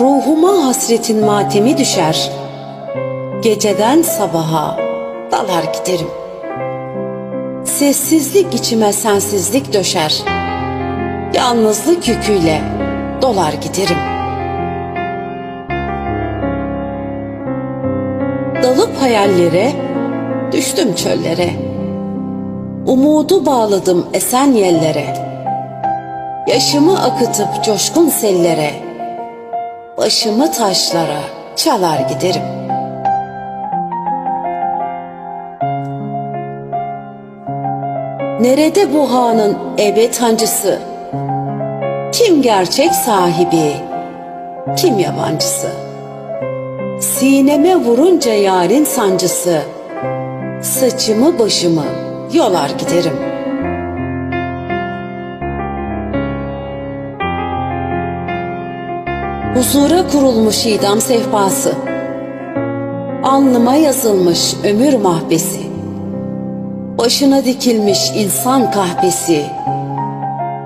Ruhuma hasretin matemi düşer. Geceden sabaha dalar giderim. Sessizlik içime sensizlik döşer. Yalnızlık yüküyle dolar giderim. Dalıp hayallere, düştüm çöllere. Umudu bağladım esen yellere. Yaşımı akıtıp coşkun sellere, başımı taşlara çalar giderim. Nerede bu hanın ebed hancısı? Kim gerçek sahibi, kim yabancısı? Sineme vurunca yarın sancısı, saçımı başımı yolar giderim.'' Huzura kurulmuş idam sehpası. Alnıma yazılmış ömür mahbesi. Başına dikilmiş insan kahvesi.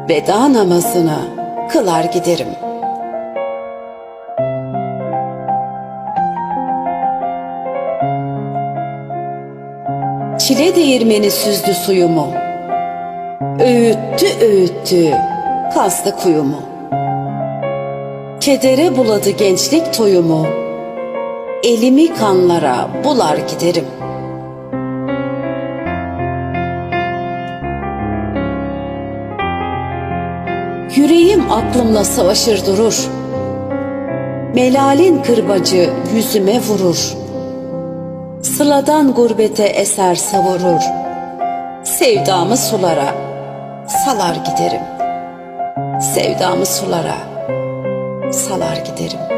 Veda namazını kılar giderim. Çile değirmeni süzdü suyumu. Öğüttü öğüttü kazdı kuyumu. Kedere buladı gençlik toyumu. Elimi kanlara bular giderim. Yüreğim aklımla savaşır durur. Melalin kırbacı yüzüme vurur. Sıladan gurbete eser savurur. Sevdamı sulara salar giderim. Sevdamı sulara salar giderim.